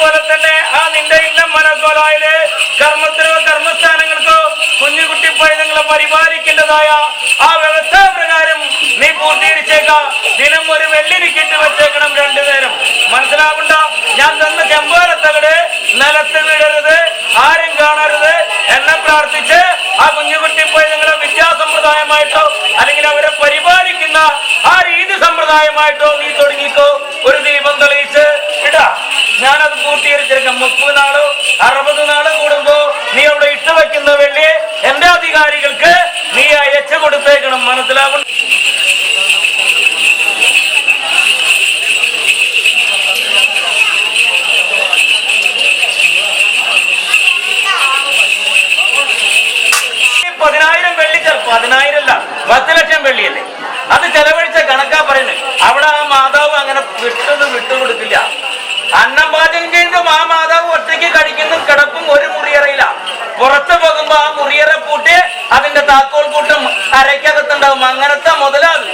പോലെ തന്നെ ആ നിന്റെ ഇല്ലം മനക്കോലായിൽ കർമ്മത്തിനോ കർമ്മസ്ഥാനങ്ങൾക്കോ കുഞ്ഞുകുട്ടി പൈതങ്ങളെ പരിപാലിക്കേണ്ടതായ ആ വ്യവസ്ഥാ പ്രകാരം നീ പൂർത്തീകരിച്ചേക്ക. ദിനം ഒരു വെള്ളിരിക്കിട്ട് വെച്ചേക്കണം രണ്ടു നേരം. മനസ്സിലാവണ്ട? ഞാൻ തന്ന ചെമ്പോലത്തകട് നിലത്ത് വീടരുത് ആരും കാണരുത്. എന്നെ പ്രാർത്ഥിച്ച് ആ കുഞ്ഞുകുട്ടി പൈതങ്ങളെ വിദ്യാസമ്പ്രദായമായിട്ടോ അല്ലെങ്കിൽ അവരെ പരിപാലിക്കുന്ന ആ രീതി സമ്പ്രദായമായിട്ടോ നീ തുടങ്ങിക്കോ. പൂർത്തീകരിച്ചേക്കാം മുപ്പത് നാളോ അറുപത് നാളോ കൂടുമ്പോ നീ അവിടെ ഇട്ടുവെക്കുന്ന വെക്കുന്ന വെള്ളി എന്റെ അധികാരികൾക്ക് നീ അയച്ചു കൊടുത്തേക്കണം മനസ്സിലാകും ഈ പതിനായിരം വെള്ളി ചെറു പതിനായിരം അല്ല പത്ത് ലക്ഷം വെള്ളിയല്ലേ അത് ചെലവഴിച്ച കണക്കാ പറയുന്നത് അവിടെ ആ മാതാവ് അങ്ങനെ വിട്ടത് വിട്ടുകൊടുക്കില്ല അന്നം പാചകം ചെയ്യുമ്പോൾ ആ മാതാവ് ഒറ്റയ്ക്ക് കഴിക്കുന്ന കിടപ്പും ഒരു മുറിയറയില്ല പുറത്ത് പോകുമ്പോ ആ മുറിയറ പൂട്ടി അതിന്റെ താക്കോൽ കൂട്ടം അരയ്ക്കകത്തുണ്ടാവും അങ്ങനത്തെ മുതലാണ്.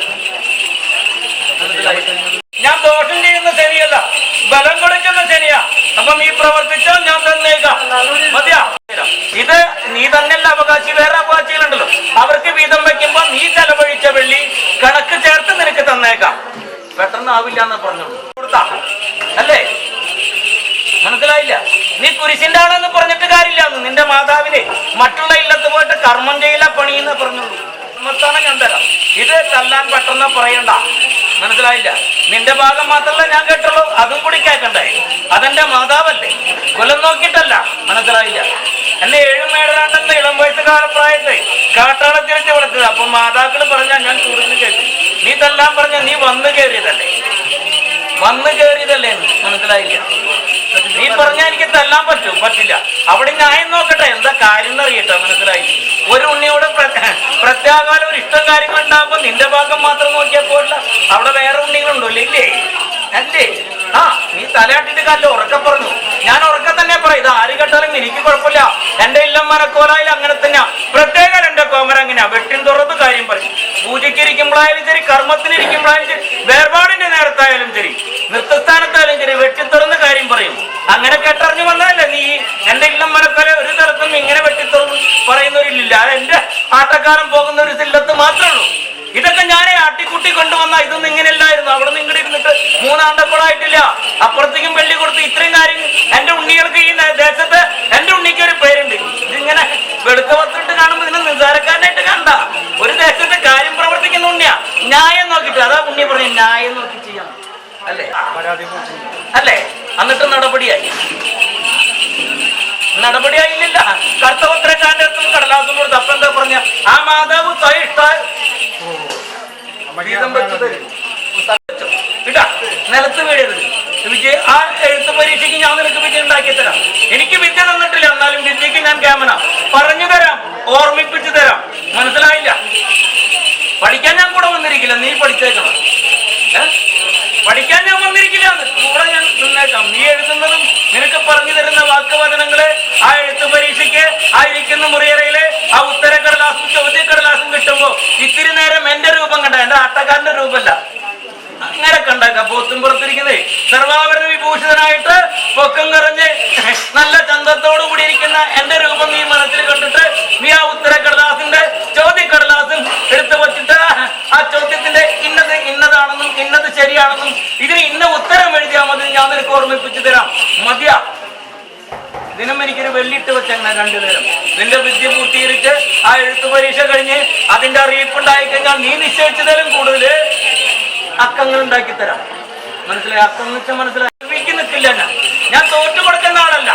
ഞാൻ ദോഷം ചെയ്യുന്ന ശനിയല്ല ബലം കൊടുക്കുന്ന ശനിയാ അപ്പം ഈ പ്രവർത്തിച്ചാൽ ഞാൻ തന്നേക്കാം. മതിയാ? ഇത് നീ തന്നെയല്ല അവകാശി. വേറെ അവകാശികളുണ്ടല്ലോ. അവർക്ക് വീതം വെക്കുമ്പോ നീ ചെലവഴിച്ച വെള്ളി കണക്ക് ചേർത്ത് നിനക്ക് തന്നേക്കാം. പെട്ടെന്ന് ആവില്ല എന്ന് പറഞ്ഞോളൂ. കൊടുത്താ. അല്ലേ? മനസ്സിലായില്ല? നീ കുരിശിന്റെ ആണെന്ന് പറഞ്ഞിട്ട് കാര്യമില്ല. നിന്റെ മാതാവിനെ മറ്റുള്ള ഇല്ലത്ത് പോയിട്ട് കർമ്മം ചെയ്യില്ല പണിയെന്ന് പറഞ്ഞോളൂ. കർമ്മത്താണ് ഞാൻ ഇത് തല്ലാൻ പെട്ടെന്ന് പറയണ്ട. മനസ്സിലായില്ല? നിന്റെ ഭാഗം മാത്രമല്ല ഞാൻ കേട്ടുള്ളൂ. അതും കൂടി കേൾക്കണ്ടേ അതെന്റെ മാതാവല്ലേ? കൊല്ലം നോക്കിയിട്ടല്ല. മനസ്സിലായില്ല? എന്നെ ഏഴും ഏഴുമേടരാണ്ടെന്ന് ഇളം വയസ്സ് പ്രായത്തെ കാട്ടാള തിരിച്ച് വിളിച്ചത്. അപ്പൊ മാതാക്കൾ പറഞ്ഞാൽ ഞാൻ കൂടുതൽ കേട്ടു. നീ തല്ലാൻ പറഞ്ഞ നീ വന്നു കയറിയതല്ലേ വന്നു കയറിയതല്ലേ മനസ്സിലായില്ല. നീ പറഞ്ഞാൽ എനിക്ക് തല്ലാൻ പറ്റും. പറ്റില്ല. അവിടെ ഞാൻ നോക്കട്ടെ. എന്താ കാര്യം എന്നറിയട്ടെ മനസ്സിലായി ഒരു ഉണ്ണിയോട് പ്രത്യാകാലം ഒരു ഇഷ്ടം കാര്യങ്ങൾ ഉണ്ടാകുമ്പോ നിന്റെ ഭാഗം മാത്രം നോക്കിയാൽ പോരില്ല. അവിടെ വേറെ ഉണ്ണികളുണ്ടോ ഇല്ലേ? അല്ലേ? ആ നീ തലയാട്ടിട്ട് കല്ല് ഉറക്കം പറഞ്ഞു. ഞാൻ ഉറക്കം തന്നെ പറയും. ഇത് ആര് കേട്ടാലും എനിക്ക് കുഴപ്പമില്ല. എന്റെ ഇല്ലം മനക്കോലായിൽ അങ്ങനെ പറയുന്നവരില്ല അത് എന്റെ ആട്ടക്കാരൻ പോകുന്ന ഒരു സില്ലത്ത് മാത്രമേ ഉള്ളൂ. ഇതൊക്കെ ഞാനേ ആട്ടിക്കുട്ടി കൊണ്ടുവന്ന ഇതൊന്നും ഇങ്ങനെയല്ലായിരുന്നു. അവിടെ നിന്ന് ഇങ്ങോട്ട് ഇരുന്നിട്ട് മൂന്നാണ്ടപ്പോഴായിട്ടില്ല അപ്പുറത്തേക്കും വെള്ളി കൊടുത്ത് ഇത്രയും കാര്യം എന്റെ ഉണ്ണികൾക്ക് ഈ ദേശത്ത് എന്റെ ഉണ്ണിക്ക് ഒരു പേരുണ്ട്. ഇതിങ്ങനെ വെളുത്ത വസ്ത്രമിട്ട് കാണുമ്പോ ഇതിനെ നിസ്സാരക്കാരനായിട്ട് കണ്ട. ഒരു ദേശത്തെ കാര്യം പ്രവർത്തിക്കുന്ന ഉണ്ണിയാ. ന്യായം നോക്കിട്ട് അതാ ഉണ്ണി പറഞ്ഞു ന്യായം നോക്കി ചെയ്യാം അല്ലേ? അല്ലേ? എന്നിട്ട് നടപടിയായി. നടപടിയായില്ല. കർത്തപത്രക്കാരന്റെ അടുത്തും കടലാസും കൊടുത്ത് അപ്പൊ എന്താ പറഞ്ഞ? ആ മാതാവ്. ഇട്ടാ നിലത്ത് വീടരുത് വിജയ ആ എഴുത്ത് പരീക്ഷയ്ക്ക് ഞാൻ നിനക്ക് വിജയം ഉണ്ടാക്കി തരാം എനിക്ക് വിദ്യ തന്നിട്ടില്ല എന്നാലും വിദ്യക്ക് ഞാൻ ക്യാമന പറഞ്ഞു തരാം ഓർമ്മിപ്പിച്ചു തരാം മനസ്സിലായില്ല പഠിക്കാൻ ഞാൻ കൂടെ വന്നിരിക്കില്ല നീ പഠിച്ചേക്കണം ഏ? പഠിക്കാൻ ഞാൻ വന്നിരിക്കില്ല എന്ന്. കൂടെ ഞാൻ നിന്നേക്കാം നീ എഴുതുന്നതും നിനക്ക് പറഞ്ഞു തരുന്ന വാക്കുവചനങ്ങൾ ആ എഴുത്ത് പരീക്ഷയ്ക്ക് ആ ഇരിക്കുന്ന മുറിയറയിൽ ആ ഉത്തരക്കടലാസും ചോദ്യക്കടലാസും കിട്ടുമ്പോ ഇത്തിരി നേരം എന്റെ എന്റെ ആട്ടക്കാരന്റെ രൂപമല്ല. അങ്ങനെ കണ്ടാക്കാം പോത്തും പുറത്തിരിക്കുന്നേ. സർവാഭരണ വിഭൂഷിതനായിട്ട് പൊക്കം കറഞ്ഞ് നല്ല ചന്തത്തോടു കൂടി ഇരിക്കുന്ന എന്റെ രൂപം നീ മനസ്സിൽ കണ്ടിട്ട് നീ ആ ഉത്തര കടലാസിന്റെ ചോദ്യക്കടലാസും എടുത്തു വച്ചിട്ട് ആ ചോദ്യത്തിന്റെ ഇന്നത് ഇന്നതാണെന്നും ഇന്നത് ശരിയാണെന്നും ഇതിന് ഇന്ന ഉത്തരം എഴുതിയാൽ മതി ഞാൻ നിനക്ക് ഓർമ്മിപ്പിച്ചു തരാം. മതിയാ. ദിനം എനിക്കൊരു വെള്ളിട്ട് വെച്ചങ്ങനെ രണ്ടുപേരും നിന്റെ വിദ്യ പൂർത്തീകരിച്ച് ആ എഴുത്തു പരീക്ഷ കഴിഞ്ഞ് അതിന്റെ അറിയിപ്പുണ്ടായി കഴിഞ്ഞാൽ നീ നിശ്ചയിച്ചതിലും കൂടുതൽ അക്കങ്ങൾ ഉണ്ടാക്കി തരാം. മനസ്സിലായി? അക്കം എന്ന് വെച്ചാൽ മനസ്സിലായി. നിൽക്കില്ല ഞാൻ. തോറ്റു കൊടുക്കുന്ന ആളല്ല.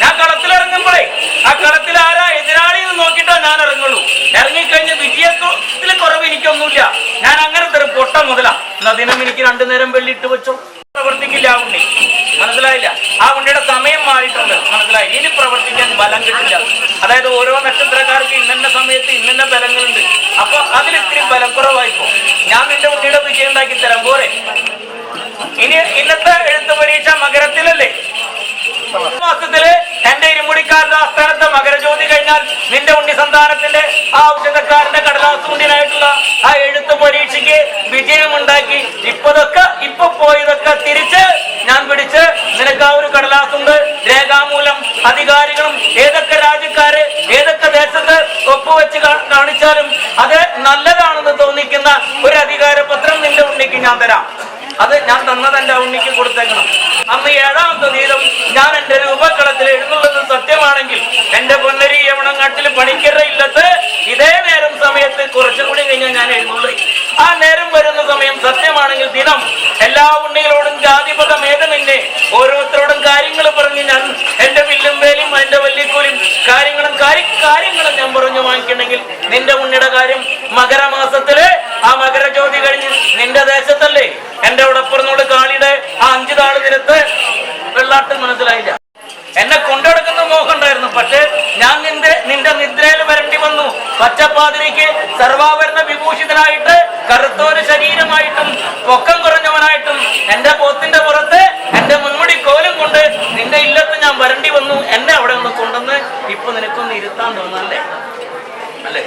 ഞാൻ കളത്തിലിറങ്ങുമ്പോഴേ ആ കളത്തിൽ ആരാ എതിരാളി എന്ന് നോക്കിയിട്ടാ ഞാൻ ഇറങ്ങുള്ളൂ. ഇറങ്ങിക്കഴിഞ്ഞ് വിജയത്തിൽ കുറവ് എനിക്കൊന്നുമില്ല. ഞാൻ അങ്ങനെ തരും പൊട്ട മുതലാ. എന്നാ ദിനം എനിക്ക് രണ്ടു നേരം വെള്ളിയിട്ട് വെച്ചോ. പ്രവർത്തിക്കില്ല ഉണ്ണി. മനസ്സിലായില്ല? മനസ്സിലായി ഇനി പ്രവർത്തിക്കാൻ ബലം കിട്ടില്ല. അതായത് ഓരോ നക്ഷത്രക്കാർക്ക് ഇന്നെ സമയത്ത് ഇന്നെ ബലങ്ങളുണ്ട്. അപ്പൊ അതിൽ ഇത്തിരി ബലക്കുറവായിപ്പോ ഞാൻ നിന്റെ കുട്ടിയുടെ വിജയം ഉണ്ടാക്കി തരാം പോരെ. ഇനി ഇന്നത്തെ എഴുത്ത് പരീക്ഷ മകരത്തിലല്ലേ? മാസത്തിൽ എന്റെ ഇരുമുടിക്കാരുടെ ആസ്ഥാനത്ത് മകരജ്യോതി കഴിഞ്ഞാൽ നിന്റെ ഉണ്ണി സന്താനത്തിന്റെ ആ ഔഷധക്കാരന്റെ കടലാസ് ഉണ്ണിനായിട്ടുള്ള ആ എഴുത്ത് പരീക്ഷയ്ക്ക് വിജയമുണ്ടാക്കി ഇപ്പതൊക്കെ ഇപ്പൊ പോയതൊക്കെ തിരിച്ച് ഞാൻ പിടിച്ച് നിനക്ക് ആ ഒരു കടലാസുണ്ട് ഞാൻ തരാം അത് ഞാൻ തന്നത് എന്റെ ഉണ്ണിക്ക് കൊടുത്തേക്കണം അന്ന് ഏഴാമത്തെ നീതം ഞാൻ എന്റെ രൂപക്കളത്തിൽ എഴുതുന്നത് സത്യമാണെങ്കിൽ എന്റെ പൊന്നരി യവണങ്ങാട്ടിൽ പണിക്കര ഇല്ലത്ത് ഇതേ നേരം സമയത്ത് കുറച്ചുകൂടി കഴിഞ്ഞാൽ ഞാൻ എഴുതുള്ളൂ ആ നേരം വരുന്ന സമയം സത്യമാണെങ്കിൽ ദിനം എല്ലാ ഉണ്ണികളോടും ജാതിപത ഭേദമെന്നെ ഓരോരുത്തരോടും കാര്യങ്ങൾ പറഞ്ഞ് ഞാൻ എന്റെ വില്ലും വേലും എന്റെ വല്യക്കൂലും കാര്യങ്ങളും കാര്യ കാര്യങ്ങളും ഞാൻ പറഞ്ഞു വാങ്ങിക്കണമെങ്കിൽ നിന്റെ ഉണ്ണിയുടെ കാര്യം മകരമാസത്തിൽ ആ മകരജ്യോതി കഴിഞ്ഞ് നിന്റെ ദേശത്തല്ലേ വെള്ളാട്ട് മനസ്സിലായില്ല. എന്നെ കൊണ്ടെടുക്കുന്ന മോഹം ഉണ്ടായിരുന്നു പക്ഷേ ഞാൻ നിന്റെ നിന്റെ നിദ്രയിൽ വരേണ്ടി വന്നു. പച്ചപ്പാതിരിക്ക് സർവാഭരണ വിഭൂഷിതനായിട്ട് കറുത്തോര് ശരീരമായിട്ടും പൊക്കം കുറഞ്ഞവനായിട്ടും എന്റെ പോത്തിന്റെ പുറത്ത് എന്റെ മുൻമുടി കോലും കൊണ്ട് നിന്റെ ഇല്ലത്ത് ഞാൻ വരേണ്ടി വന്നു. എന്നെ അവിടെ ഒന്ന് കൊണ്ടുവന്ന് ഇപ്പൊ നിനക്കൊന്ന് ഇരുത്താൻ തോന്നല്ലേ അല്ലേ?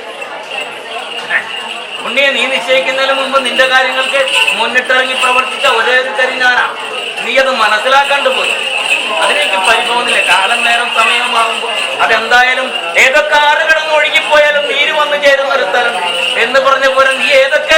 ഉണ്ണിയെ നീ നിശ്ചയിക്കുന്നതിന് മുമ്പ് നിന്റെ കാര്യങ്ങൾക്ക് മുന്നിട്ടിറങ്ങി പ്രവർത്തിച്ച ഒരേ ഒരു കരി ഞാനാ നീ അത് മനസ്സിലാക്കാണ്ട് പോയി. അതിനെനിക്ക് പരിഭവമില്ല കാലം നേരം സമയമാകുമ്പോൾ അതെന്തായാലും ഏതൊക്കെ ആറുകളൊന്നും ഒഴുകിപ്പോയാലും നീര് വന്നു ചേരുന്ന ഒരു സ്ഥലം. എന്ന് പറഞ്ഞ പോലെ നീ ഏതൊക്കെ